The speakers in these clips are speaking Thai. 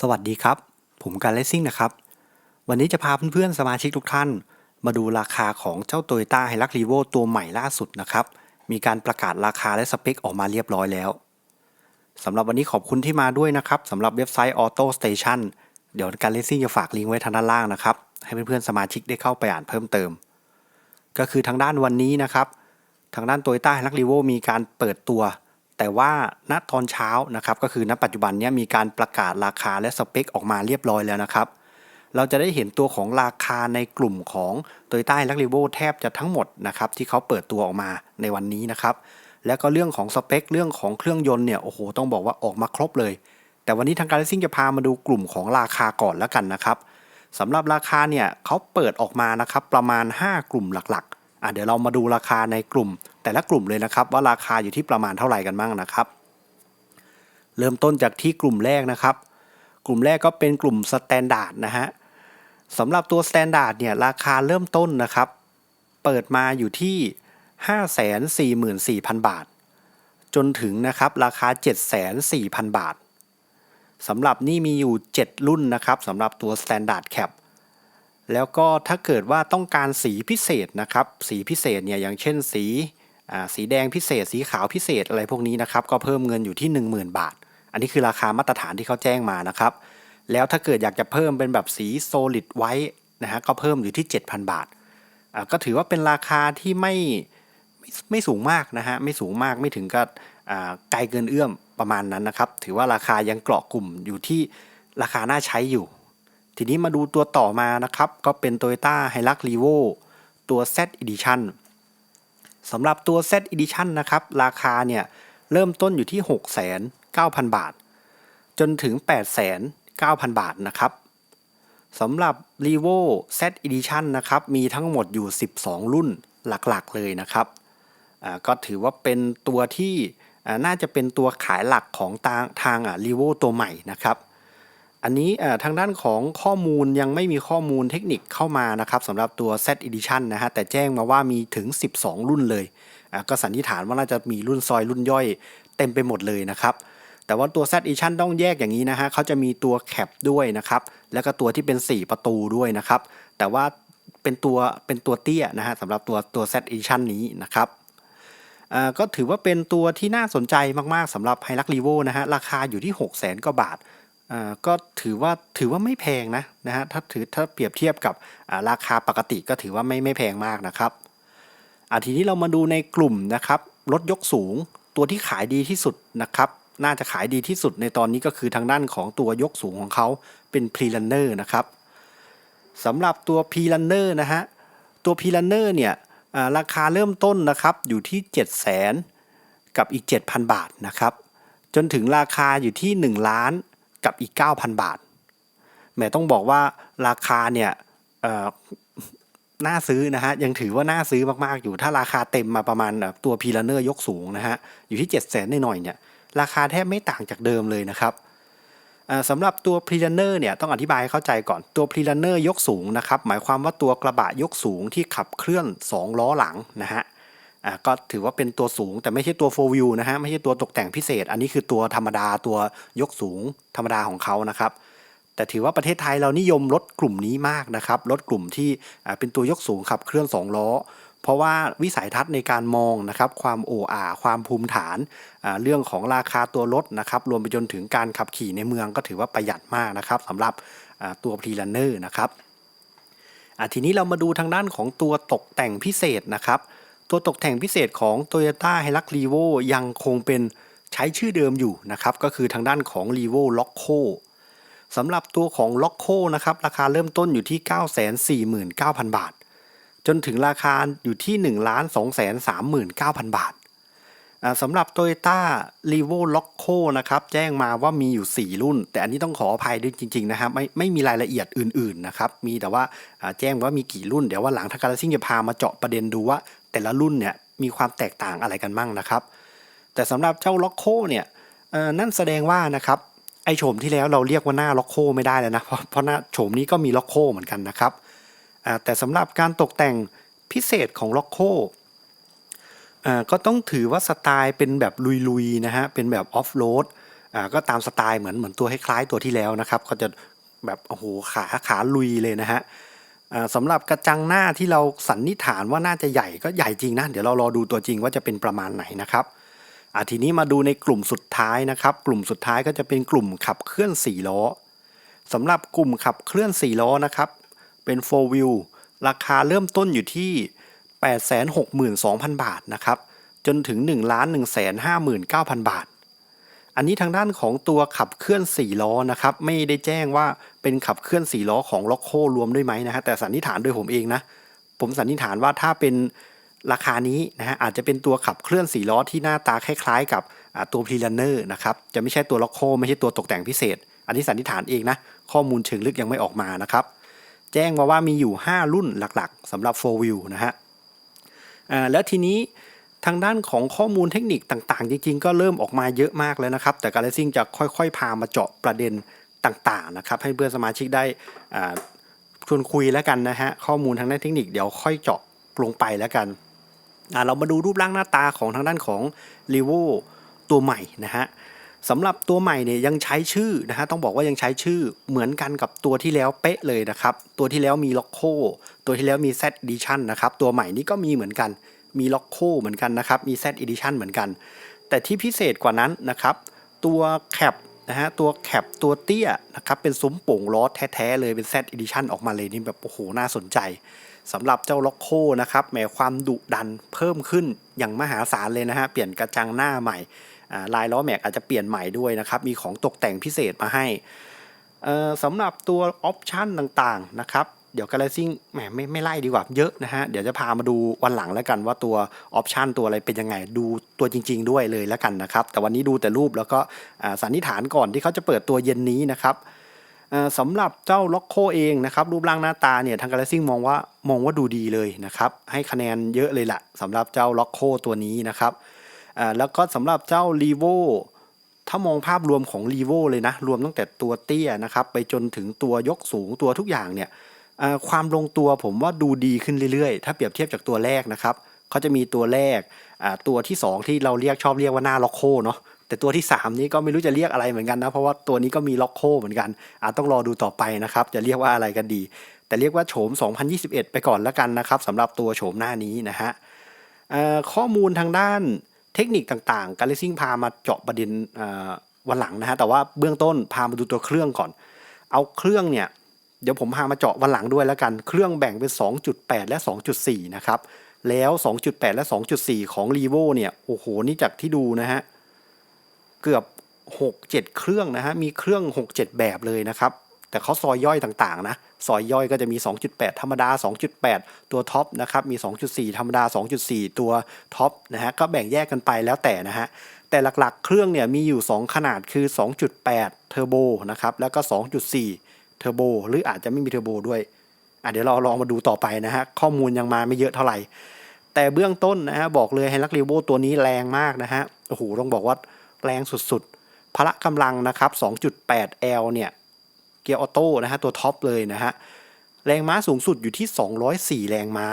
สวัสดีครับ ผมการเลสซิ่งนะครับ วันนี้จะพาเพื่อนๆ สมาชิกทุกท่าน มาดูราคาของเจ้า t o y ต้าไฮรักรีโวตัวใหม่ล่าสุดนะครับ มีการประกาศราคาและสเปคออกมาเรียบร้อยแล้วสำหรับวันนี้ขอบคุณที่มาด้วยนะครับสำหรับเว็บไซต์ Auto Station เดี๋ยวการเลสซิ่งจะฝากลิงก์ไว้ทางด้านล่างนะครับ ให้เพื่อนๆ สมาชิกได้เข้าไปอ่านเพิ่มเติม ก็คือทางด้านวันนี้นะครับ ทางด้าน t o y ต้าไฮรักรีโวมีการเปิดตัว แต่ว่าณตอนเช้านะครับก็คือณปัจจุบันนี้มีการประกาศราคาและสเปคออกมาเรียบร้อยแล้วนะครับ เราจะได้เห็นตัวของราคาในกลุ่มของ t o y ต้าลักรีโวแทบจะทั้งหมดนะครับที่เขาเปิดตัวออกมาในวันนี้นะครับแล้วก็เรื่องของสเปค เรื่องของเครื่องยนต์เนี่ยโอ้โหต้องบอกว่าออกมาครบเลย แต่วันนี้ทางการเลซิ่งจะพามาดูกลุ่มของราคาก่อนแล้วกันนะครับสำหรับราคาเนี่ยเขาเปิดออกมานะครับประมาณ 5 กลุ่มหลักๆ อะเดี๋ยวเรามาดูราคาในกลุ่ม แต่ละกลุ่มเลยนะครับ ว่าราคาอยู่ที่ประมาณเท่าไหร่กันบ้างนะครับ เริ่มต้นจากที่กลุ่มแรกนะครับ กลุ่มแรกก็เป็นกลุ่มสแตนดาร์ดนะฮะสำหรับตัวสแตนดาร์ดเนี่ยราคาเริ่มต้นนะครับ เปิดมาอยู่ที่ 544,000 บาท จนถึงนะครับราคา704,000 บาทสำหรับนี่มีอยู่ 7 รุ่นนะครับสำหรับตัว Standard Cap แล้วก็ถ้าเกิดว่าต้องการสีพิเศษนะครับ สีพิเศษเนี่ยอย่างเช่นสีสีแดงพิเศษ สีขาวพิเศษอะไรพวกนี้นะครับ ก็เพิ่มเงินอยู่ที่ 10,000 บาท อันนี้คือราคามาตรฐานที่เขาแจ้งมานะครับ แล้วถ้าเกิดอยากจะเพิ่มเป็นแบบสี solid white นะฮะก็เพิ่มอยู่ที่ 7,000 บาทก็ถือว่าเป็นราคาที่ไม่ไม่สูงมากนะฮะไม่สูงมากไม่ถึงกับไกลเกินเอื้อมประมาณนั้นนะครับ ถือว่าราคายังเกาะกลุ่มอยู่ที่ราคาน่าใช้อยู่ ทีนี้มาดูตัวต่อมานะครับ ก็เป็น Toyota Hilux Revo ตัว Z Edition สำหรับตัว Z Edition นะครับ ราคาเนี่ยเริ่มต้นอยู่ที่ 6,900 บาท จนถึง 8,900 บาทนะครับสำหรับ Revo Z Edition นะครับ มีทั้งหมดอยู่ 12 รุ่นหลักๆเลยนะครับ ก็ถือว่าเป็นตัวที่น่าจะเป็นตัวขายหลักของทางทางอ่า Revo ตัวใหม่นะครับ อันนี้ทางด้านของข้อมูลยังไม่มีข้อมูลเทคนิคเข้ามานะครับสำหรับตัว Z Edition นะฮะแต่แจ้งมาว่ามีถึง 12 รุ่นเลย ก็สันนิษฐานว่าน่าจะมีรุ่นซอยรุ่นย่อยเต็มไปหมดเลยนะครับแต่ว่าตัว Z Edition ต้องแยกอย่างนี้นะฮะเขาจะมีตัวแคปด้วยนะครับแล้วก็ตัวที่เป็น 4 ประตูด้วยนะครับแต่ว่าเป็นตัวเป็นตัวเตี้ยนะฮะสำหรับตัวตัว Z Edition นี้นะครับก็ถือว่าเป็นตัวที่น่าสนใจมากๆสำหรับ h i l u x r e v o นะฮะราคาอยู่ที่ 6 0 0 0 0 0กว่าบาท ก็ถือว่าถือว่าไม่แพงนะนะฮะถ้าถือถ้าเปรียบเทียบกับราคาปกติก็ถือว่าไม่ไม่แพงมากนะครับอาทีนี้เรามาดูในกลุ่มนะครับรถยกสูงตัวที่ขายดีที่สุดนะครับ น่าจะขายดีที่สุดในตอนนี้ก็คือทางด้านของตัวยกสูงของเขาเป็น p r e r u n n e r นะครับสำหรับตัว p r e r u n n e r นะฮะตัว p r e r u n n e r เนี่ยราคาเริ่มต้นนะครับอยู่ที่ 7 0 0 0 0 0 กับอีก 7,000 บาทนะครับ จนถึงราคาอยู่ที่ 1 ล้าน กับอีก 9,000 บาทแม่ต้องบอกว่าราคาเนี่ยน่าซื้อนะฮะยังถือว่าน่าซื้อมากๆอยู่ถ้าราคาเต็มมาประมาณแบบตัวพีลเนอร์ยกสูงนะฮะอยู่ที่ 7 0 0 0 0 0หน่อยๆเนี่ยราคาแทบไม่ต่างจากเดิมเลยนะครับสำหรับตัวพรี r นเนอร์เนี่ยต้องอธิบายเข้าใจก่อนตัวพรี r นเนอร์ยกสูงนะครับหมายความว่าตัวกระบะยกสูงที่ขับเคลื่อน 2 ล้อหลังนะฮะ อ่าก็ถือว่าเป็นตัวสูงแต่ไม่ใช่ตัว4 view นะฮะไม่ใช่ตัวตกแต่งพิเศษ อันนี้คือตัวธรรมดาตัวยกสูงธรรมดาของเขานะครับ แต่ถือว่าประเทศไทยเรานิยมรถกลุ่มนี้มากนะครับรถกลุ่มที่เป็นตัวยกสูงขับเคลื่อน2ล้อเพราะว่าวิสัยทัศน์ในการมองนะครับความโอ้อาความภูมิฐาน เรื่องของราคาตัวรถนะครับรวมไปจนถึงการขับขี่ในเมืองก็ถือว่าประหยัดมากนะครับสำหรับตัวพรีลันเนอร์นะครับทีนี้เรามาดูทางด้านของตัวตกแต่งพิเศษนะครับ ตัวตกแต่งพิเศษของ Toyota h i l u x r e v o ยังคงเป็นใช้ชื่อเดิมอยู่นะครับก็คือทางด้านของ r e v o l o c o สำหรับตัวของ l o c o นะครับราคาเริ่มต้นอยู่ที่ 949,000 บาท จนถึงราคาอยู่ที่ 1 2 3 9 0 0 0 บาทสำหรับ Toyota r e v o l o c o นะครับแจ้งมาว่ามีอยู่ 4 รุ่น แต่อันนี้ต้องขออภัยด้วยจริง ๆ นะครับ ไม่ไม่มีรายละเอียดอื่น ๆ นะครับ มีแต่ว่าแจ้งว่ามีกี่รุ่น เดี๋ยวว่าหลังทางการซิ่งจะพามาเจาะประเด็นดูว่า แต่ละรุ่นเนี่ยมีความแตกต่างอะไรกันบ้างนะครับ แต่สำหรับเจ้าล็อกโคเนี่ยนั่นแสดงว่านะครับไอโฉมที่แล้วเราเรียกว่าหน้าล็อกโคไม่ได้แล้วนะเพราะเพราะหน้าโฉมนี้ก็มีล็อกโคเหมือนกันนะครับแต่สำหรับการตกแต่งพิเศษของล็อกโคก็ต้องถือว่าสไตล์เป็นแบบลุยๆนะฮะเป็นแบบออฟโรดก็ตามสไตล์เหมือนเหมือนตัวคล้ายๆตัวที่แล้วนะครับ ก็จะแบบโอ้โหขาขาลุยเลยนะฮะ สำหรับกระจังหน้าที่เราสันนิษฐานว่าน่าจะใหญ่ก็ใหญ่จริงนะ เดี๋ยวเรารอดูตัวจริงว่าจะเป็นประมาณไหนนะครับอ่าทีนี้มาดูในกลุ่มสุดท้ายนะครับ กลุ่มสุดท้ายก็จะเป็นกลุ่มขับเคลื่อน4ล้อสำหรับกลุ่มขับเคลื่อน4ล้อนะครับ เป็น 4 wheel ราคาเริ่มต้นอยู่ที่ 862,000 บาทนะครับ จนถึง 1 1 5 9 0 0 0 บาท อันนี้ทางด้านของตัวขับเคลื่อน4ล้อนะครับ ไม่ได้แจ้งว่า เป็นขับเคลื่อน4ล้อของล็อกโครวมด้วยไหมนะฮะแต่สันนิษฐานโดยผมเองนะ ผมสันนิษฐานว่าถ้าเป็นราคานี้นะฮะอาจจะเป็นตัวขับเคลื่อน4ล้อที่หน้าตาคล้าย ๆ กับตัวพรีลันเนอร์นะครับจะไม่ใช่ตัวล็อกโคไม่ใช่ตัวตกแต่งพิเศษ อันนี้สันนิษฐานเองนะข้อมูลเชิงลึกยังไม่ออกมานะครับแจ้งมาว่ามีอยู่ 5 รุ่นหลักๆสำหรับ 4 wheel นะฮะแล้วทีนี้ทางด้านของข้อมูลเทคนิคต่างๆ จริงๆ ก็เริ่มออกมาเยอะมากแล้วนะครับ แต่การเลซิ่งจะค่อยๆ พามาเจาะประเด็น ต่างๆนะครับให้เพื่อนสมาชิกได้ชวนคุยแล้วกันนะฮะข้อมูลทางด้านเทคนิคเดี๋ยวค่อยเจาะลงไปแล้วกันอ่าเรามาดูรูปร่างหน้าตาของทางด้านของ r e v o ตัวใหม่นะฮะสำหรับตัวใหม่เนี่ยยังใช้ชื่อนะฮะต้องบอกว่ายังใช้ชื่อเหมือนกันกับตัวที่แล้วเป๊ะเลยนะครับตัวที่แล้วมีล็อกโคตัวที่แล้วมี Z Edition นะครับตัวใหม่นี้ก็มีเหมือนกันมีล็อกโคเหมือนกันนะครับมี Z Edition เหมือนกัน แต่ที่พิเศษกว่านั้นนะครับตัวแคป นะฮะตัวแคปตัวเตี้ยนะครับเป็นซุ้มโป่งล้อแท้ๆเลยเป็น Z Edition ออกมาเลยนี่แบบโอ้โหน่าสนใจสำหรับเจ้าล็อกโคนะครับแหมความดุดันเพิ่มขึ้นอย่างมหาศาลเลยนะฮะเปลี่ยนกระจังหน้าใหม่ลายล้อแม็กอาจจะเปลี่ยนใหม่ด้วยนะครับมีของตกแต่งพิเศษมาให้สำหรับตัวออปชันต่างๆนะครับ เดี๋ยวกาแล็กซิ่งแหมไม่ไม่ไล่ดีกว่าเยอะนะฮะ เดี๋ยวจะพามาดูวันหลังแล้วกันว่าตัวออปชันตัวอะไรเป็นยังไงดูตัวจริง ๆ ด้วยเลยแล้วกันนะครับ แต่วันนี้ดูแต่รูปแล้วก็อ่าสันนิษฐานก่อนที่เขาจะเปิดตัวเย็นนี้นะครับสำหรับเจ้าล็อกโคเองนะครับ รูปร่างหน้าตาเนี่ยทางกาแล็กซิ่งมองว่ามองว่าดูดีเลยนะครับ ให้คะแนนเยอะเลยละสำหรับเจ้าล็อกโคตัวนี้นะครับแล้วก็สำหรับเจ้า r e v o ถ้ามองภาพรวมของ r e v o เลยนะ รวมตั้งแต่ตัวเตี้ยนะครับ ไปจนถึงตัวยกสูงตัวทุกอย่างเนี่ย ความลงตัวผมว่าดูดีขึ้นเรื่อยๆ ถ้าเปรียบเทียบจากตัวแรกนะครับเขาจะมีตัวแรกตัวที่ 2 ที่เราเรียกชอบเรียกว่าหน้าล็อกโคเนาะแต่ตัวที่ 3 นี้ก็ไม่รู้จะเรียกอะไรเหมือนกันนะ เพราะว่าตัวนี้ก็มีล็อกโคเหมือนกันอาจต้องรอดูต่อไปนะครับ จะเรียกว่าอะไรกันดี แต่เรียกว่าโฉม 2021 ไปก่อนแล้วกันนะครับสำหรับตัวโฉมหน้านี้นะฮะข้อมูลทางด้านเทคนิคต่างๆ การเลซิ่งพามาเจาะประเด็นวันหลังนะฮะแต่ว่าเบื้องต้นพามาดูตัวเครื่องก่อน เอาเครื่องเนี่ย เดี๋ยวผมพามาเจาะวันหลังด้วยแล้วกัน เครื่องแบ่งเป็น 2.8 และ 2.4 นะครับ แล้ว 2.8 และ 2.4 ของ r e v o เนี่ย โอ้โห นี่จากที่ดูนะฮะ เกือบ 6 7 เครื่องนะฮะ มีเครื่อง 6 7 แบบเลยนะครับ แต่เขาซอยย่อยต่างๆ นะ ซอยย่อยก็จะมี 2.8 ธรรมดา 2.8 ตัวท็อปนะครับ มี 2.4 ธรรมดา 2.4 ตัวท็อปนะฮะ ก็แบ่งแยกกันไปแล้วแต่นะฮะแต่หลักๆ เครื่องเนี่ยมีอยู่ 2 ขนาดคือ 2.8 เทอร์โบนะครับ แล้วก็ 2.4 เทอร์โบหรืออาจจะไม่มีเทอร์โบด้วยอะเดี๋ยวเราลองมาดูต่อไปนะฮะข้อมูลยังมาไม่เยอะเท่าไหร่ แต่เบื้องต้นนะฮะบอกเลยไฮลักรีโวตัวนี้แรงมากนะฮะโอ้โหต้องบอกว่าแรงสุดๆ พละกำลังนะครับ 2.8 L เนี่ยเกียร์ออโต้นะฮะตัวท็อปเลยนะฮะแรงม้าสูงสุดอยู่ที่ 204 แรงม้า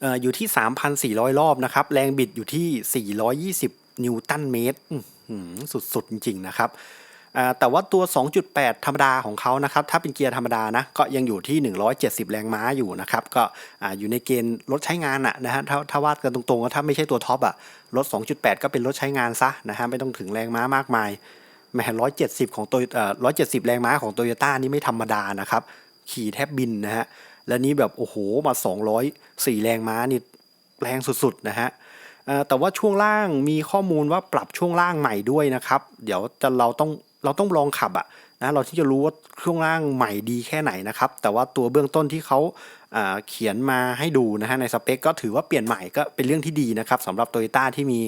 เอ่ออยู่ที่ 3,400 รอบนะครับ แรงบิดอยู่ที่ 420 นิวตันเมตรสุดๆ จริง ๆ นะครับ แต่ว่าตัว 2.8 ธรรมดาของเขานะครับ ถ้าเป็นเกียร์ธรรมดานะ ก็ยังอยู่ที่ 170 แรงม้าอยู่นะครับ ก็อยู่ในเกณฑ์รถใช้งานอะนะฮะ ถ้าถ้าวาดกันตรงๆว่าถ้าไม่ใช่ตัวท็อปอะรถ 2.8 ก็เป็นรถใช้งานซะนะฮะ ไม่ต้องถึงแรงม้ามากมายแหมร้อยเจ็ดสิบของตัวเอ่อร้อยเจ็ดสิบแรงม้าของโตโยต้านี่ไม่ธรรมดานะครับ ขี่แทบบินนะฮะ แล้วนี้แบบโอ้โห มาสองร้อยสี่แรงม้านี่แรงสุดๆนะฮะแต่ว่าช่วงล่างมีข้อมูลว่าปรับช่วงล่างใหม่ด้วยนะครับ เดี๋ยวจะเราต้อง เราต้องลองขับอะนะเราที่จะรู้ว่าช่วงล่างใหม่ดีแค่ไหนนะครับ แต่ว่าตัวเบื้องต้นที่เขาอ่าเขียนมาให้ดูนะฮะในสเปคก็ถือว่าเปลี่ยนใหม่ก็เป็นเรื่องที่ดีนะครับสำหรับโตโยต้าที่มี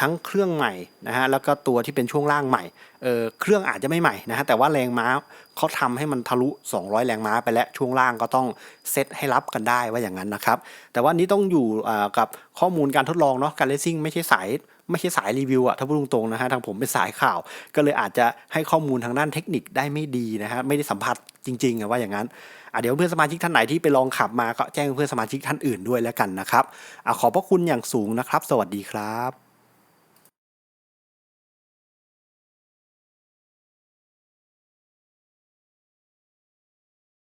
ทั้งเครื่องใหม่นะฮะแล้วก็ตัวที่เป็นช่วงล่างใหม่เเครื่องอาจจะไม่ใหม่นะฮะแต่ว่าแรงม้าเขาทำให้มันทะลุ 200 แรงม้าไปแล้วช่วงล่างก็ต้องเซตให้รับกันได้ว่าอย่างนั้นนะครับ แต่ว่านี้ต้องอยู่กับข้อมูลการทดลองเนาะการเลสซิ่งไม่ใช่สาย ไม่ใช่สายรีวิวอะถ้าพูดตรงๆนะฮะทางผมเป็นสายข่าว ก็เลยอาจจะให้ข้อมูลทางด้านเทคนิคได้ไม่ดีนะฮะไม่ได้สัมผัสจริงๆอะว่าอย่างนั้นเดี๋ยวเพื่อนสมาชิกท่านไหนที่ไปลองขับมาก็แจ้งเพื่อนสมาชิกท่านอื่นด้วยแล้วกันนะครับอขอบพระคุณอย่างสูงนะครับ สวัสดีครับ